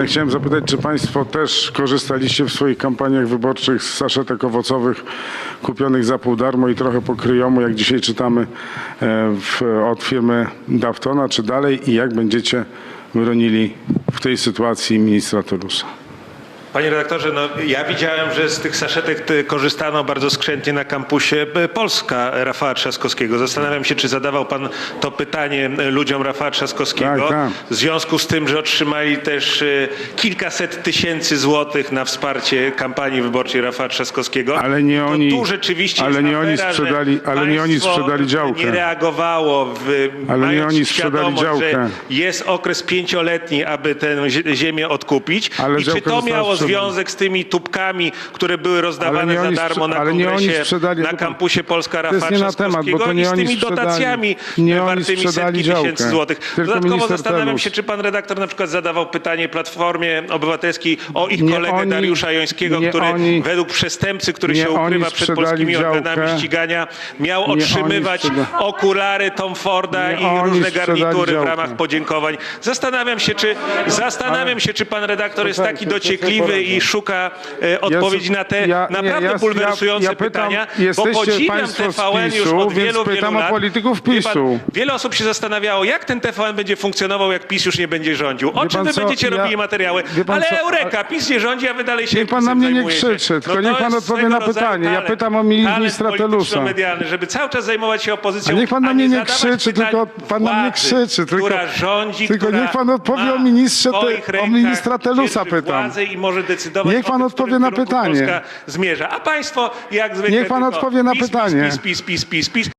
Chciałem zapytać, czy Państwo też korzystaliście w swoich kampaniach wyborczych z saszetek owocowych kupionych za pół darmo i trochę po kryjomu, jak dzisiaj czytamy e, w, od firmy Daftona, czy dalej i jak będziecie bronili w tej sytuacji ministra Tolusa? Panie redaktorze, no ja widziałem, że z tych saszetek korzystano bardzo skrzętnie na kampusie e, Polska Rafała Trzaskowskiego. Zastanawiam się, czy zadawał pan to pytanie e, ludziom Rafała Trzaskowskiego Tak, tak. w związku z tym, że otrzymali też e, kilkaset tysięcy złotych na wsparcie kampanii wyborczej Rafała Trzaskowskiego. Ale nie to oni- tu rzeczywiście ale nie oni afera, sprzedali- ale nie oni sprzedali działkę. Nie reagowało, w, Ale nie oni sprzedali świadomość, że działkę. jest okres pięcioletni, aby tę zie- ziemię odkupić. Ale I czy to miało. Związek z tymi tubkami, które były rozdawane za darmo na kongresie na kampusie Polska To Rafała jest nie na temat, bo to Trzaskowskiego nie i z tymi dotacjami wartymi setki działkę. tysięcy złotych. Dodatkowo zastanawiam się, czy pan redaktor na przykład zadawał pytanie Platformie Obywatelskiej o ich Nie kolegę oni- Dariusza Jońskiego, który oni- według przestępcy, który się ukrywa przed polskimi organami ścigania, miał otrzymywać okulary Tom Forda i różne garnitury w ramach podziękowań. Zastanawiam się, czy zastanawiam się, czy pan redaktor jest taki dociekliwy i szuka e, odpowiedzi na te ja- nie, naprawdę ja- bulwersujące ja- ja pytam, pytania, bo podziwiam TVN już PiSu, od wielu, wielu lat. polityków Wie pan, PiSu. wiele osób się zastanawiało, jak ten TVN będzie funkcjonował, jak PiS już nie będzie rządził. O Wie czym wy co, będziecie ja- robili materiały? Ale co, eureka, PiS nie rządzi, a wy dalej się Niech pan na mnie nie krzyczy, tylko niech to pan odpowie na pytanie. Ja talent. pytam o ministra Telusa. polityczno-medialny, żeby cały czas zajmować się opozycją, A niech pan na mnie nie krzyczy, tylko pan na mnie krzyczy, tylko- która rządzi, tylko niech pan odpowie o ministrze o ministra Telusa pytam. I może decydować Niech pan tym, odpowie na pytanie. Polska zmierza. A państwo jak zwykle Niech pan tylko odpowie na PiS, pytanie. PiS, PiS, PiS, PiS, PiS.